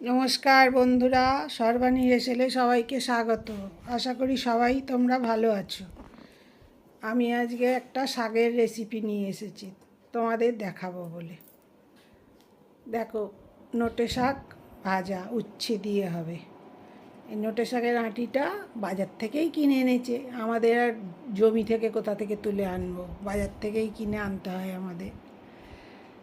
নমস্কার বন্ধুরা, সর্বাণী হেসেলে সবাইকে স্বাগত। আশা করি সবাই তোমরা ভালো আছো। আমি আজকে একটা শাকের রেসিপি নিয়ে এসেছি, তোমাদের দেখাবো বলে। দেখো, নোটে শাক ভাজা, উচ্ছে দিয়ে হবে। এই নোটে শাকের আঁটিটা বাজার থেকেই কিনে এনেছে। আমাদের আর জমি থেকে কোথা থেকে তুলে আনব? বাজার থেকেই কিনে আনতে হয় আমাদের।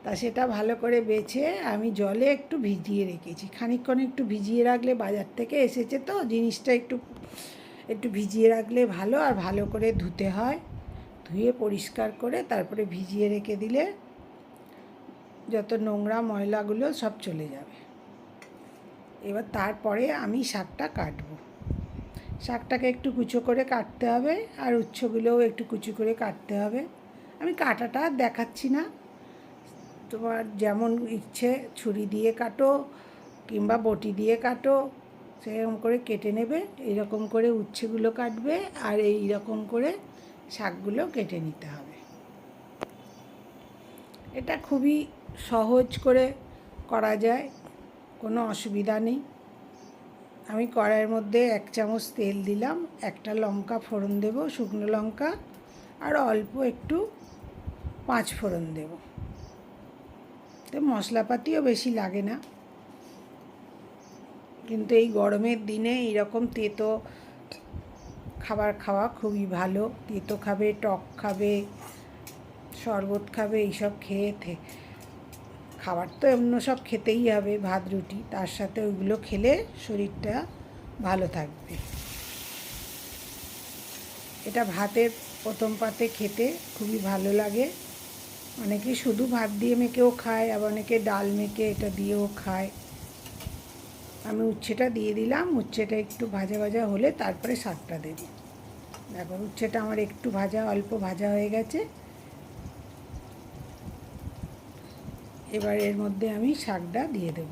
তা সেটা ভালো করে বেছে আমি জলে একটু ভিজিয়ে রেখেছি। খানিকক্ষণ একটু ভিজিয়ে রাখলে বাজার থেকে এসেছে তো, জিনিসটা একটু একটু ভিজিয়ে রাখলে ভালো আর ভালো করে ধুতে হয়। ধুয়ে পরিষ্কার করে তারপরে ভিজিয়ে রেখে দিলে যত নোংরা ময়লাগুলো সব চলে যাবে। এবার তারপরে আমি শাকটা কাটবো। শাকটাকে একটু কুচো করে কাটতে হবে আর উচ্ছগুলোও একটু কুচো করে কাটতে হবে। আমি কাটাটা দেখাচ্ছি না। তোমার যেমন ইচ্ছে ছুরি দিয়ে কাটো কিংবা বটি দিয়ে কাটো, সেরকম করে কেটে নেবে এইরকম করে উচ্ছেগুলো কাটবে আর এই রকম করে শাকগুলো কেটে নিতে হবে। এটা খুবই সহজ করে করা যায়, কোনো অসুবিধা নেই। আমি কড়াইয়ের মধ্যে এক চামচ তেল দিলাম, একটা লঙ্কা ফোড়ন দেব, শুকনো লঙ্কা, আর অল্প একটু পাঁচ ফোড়ন দেবো। তো মশলাপাতিও বেশি লাগে না। কিন্তু এই গরমের দিনে এইরকম তেতো খাবার খাওয়া খুবই ভালো। তেতো খাবে, টক খাবে, শরবত খাবে, এইসব খেয়ে খাবার তো এমন সব খেতেই হবে, ভাত, রুটি। তার সাথে ওইগুলো খেলে শরীরটা ভালো থাকবে। এটা ভাতের প্রথম পাতে খেতে খুবই ভালো লাগে। অনেকে শুধু ভাত দিয়ে মেখেও খায়, আবার অনেকে ডাল মেখে এটা দিয়েও খায়। আমি উচ্ছেটা দিয়ে দিলাম, উচ্ছেটা একটু ভাজা ভাজা হলে তারপরে শাকটা দেব। দেখো উচ্ছেটা আমার একটু ভাজা, অল্প ভাজা হয়ে গেছে। এবার এর মধ্যে আমি শাকটা দিয়ে দেব।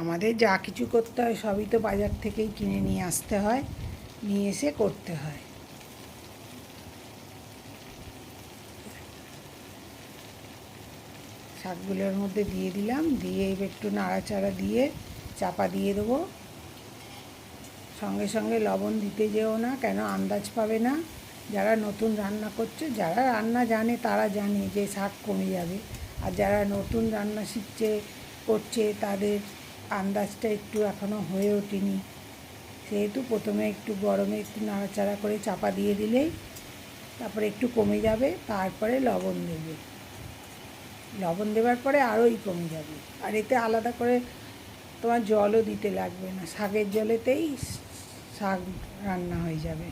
আমাদের যা কিছু করতে হয় সবই তো বাজার থেকেই কিনে নিয়ে আসতে হয়, নিয়ে এসে করতে হয়। শাকগুলোর মধ্যে দিয়ে দিলাম। দিয়ে একটু নাড়াচাড়া দিয়ে চাপা দিয়ে দেবো। সঙ্গে সঙ্গে লবণ দিতে যেও না, কেন আন্দাজ পাবে না। যারা নতুন রান্না করছে, যারা রান্না জানে তারা জানে যে শাক কমে যাবে। আর যারা নতুন রান্না শিখছে, করছে, তাদের আন্দাজটা একটু এখনও হয়ে ওঠেনি। সেহেতু প্রথমে একটু গরমে একটু নাড়াচাড়া করে চাপা দিয়ে দিলেই তারপরে একটু কমে যাবে, তারপরে লবণ দেবে। লবণ দেওয়ার পরে আরোই কমে যাবে। আর এতে আলাদা করে তোমার জলও দিতে লাগবে না। শাকের জলেতেই শাক রান্না হয়ে যাবে।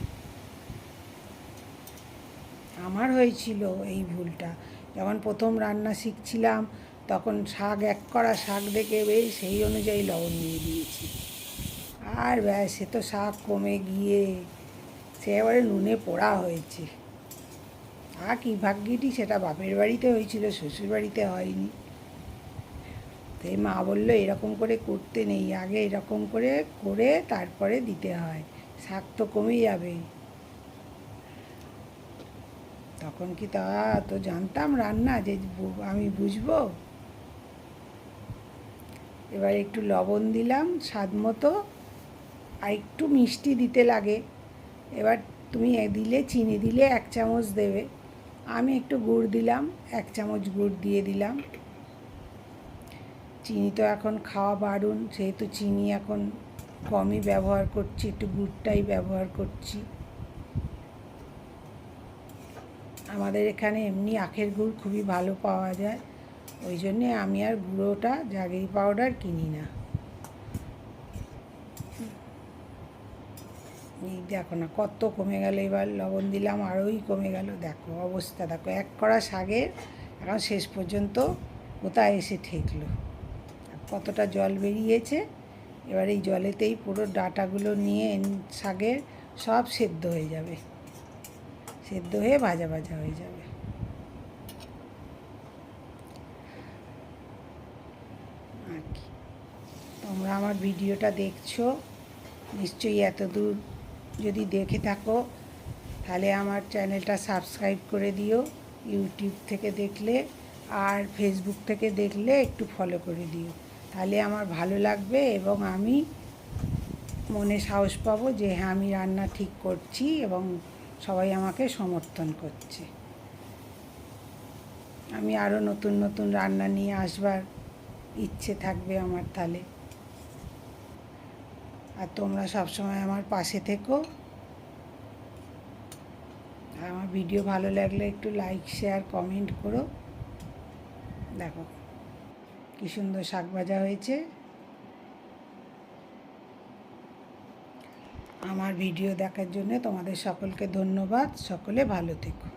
আমার হয়েছিল এই ভুলটা। যখন প্রথম রান্না শিখছিলাম, তখন শাক এক করা শাক দেখে বেশ সেই অনুযায়ী লবণ দিয়ে দিয়েছি। আর ব্যাস সে তো শাক কমে গিয়ে, সে এবারে নুনে পোড়া হয়েছে। কি ভাগ্যিটি? সেটা বাপের বাড়িতে হয়েছিল, শ্বশুর বাড়িতে হয়নি। তো এই মা বলল, এরকম করে করতে নেই, আগে এরকম করে করে তারপরে দিতে হয়। শাক তো কমে যাবে। তখন কি তা তো জানতাম রান্না, যে আমি বুঝব? এবার একটু লবণ দিলাম, স্বাদ মতো, আর একটু মিষ্টি দিতে লাগে। এবার তুমি দিলে, চিনি দিলে এক চামচ দেবে। আমি একটু গুড় দিলাম, এক চামচ গুড় দিয়ে দিলাম। চিনি তো এখন খাওয়া বারণ সেহেতু চিনি এখন কমই ব্যবহার করছি, একটু গুড়টাই ব্যবহার করছি। আমাদের এখানে এমনি আখের গুড় খুবই ভালো পাওয়া যায়, ওই জন্যে আমি আর গুঁড়োটা জাগেরি পাউডার কিনি না। এই দেখো না, কত কমে গেল এবার, লবণ দিলাম, আরোই কমে গেল। দেখো অবস্থা, দেখো এক কড়া শাকের এখন শেষ পর্যন্ত কোথায় এসে ঠেকলো। কতটা জল বেরিয়েছে, এবার এই জলেতেই পুরো ডাটাগুলো নিয়ে শাকের সব সেদ্ধ হয়ে যাবে। সেদ্ধ হয়ে ভাজা ভাজা হয়ে যাবে। আর কি? তোমরা আমার ভিডিওটা দেখছ, নিশ্চয়ই এত দূর যদি দেখে থাকো, তাহলে আমার চ্যানেলটা সাবস্ক্রাইব করে দিও, ইউটিউব থেকে দেখলে আর ফেসবুক থেকে দেখলে একটু ফলো করে দিও। তাহলে আমার ভালো লাগবে এবং আমি মনে সাহস পাবো যে হ্যাঁ আমি রান্না ঠিক করছি এবং সবাই আমাকে সমর্থন করছে। আমি আরও নতুন নতুন রান্না নিয়ে আসবার ইচ্ছে থাকবে আমার তাহলে আর তোমরা সবসময় আমার পাশে থেকো। আমার ভিডিও ভালো লাগলে একটু লাইক শেয়ার কমেন্ট করো। দেখো, কী সুন্দর শাক ভাজা হয়েছে। আমার ভিডিও দেখার জন্য তোমাদের সকলকে ধন্যবাদ। সকলে ভালো থেকো।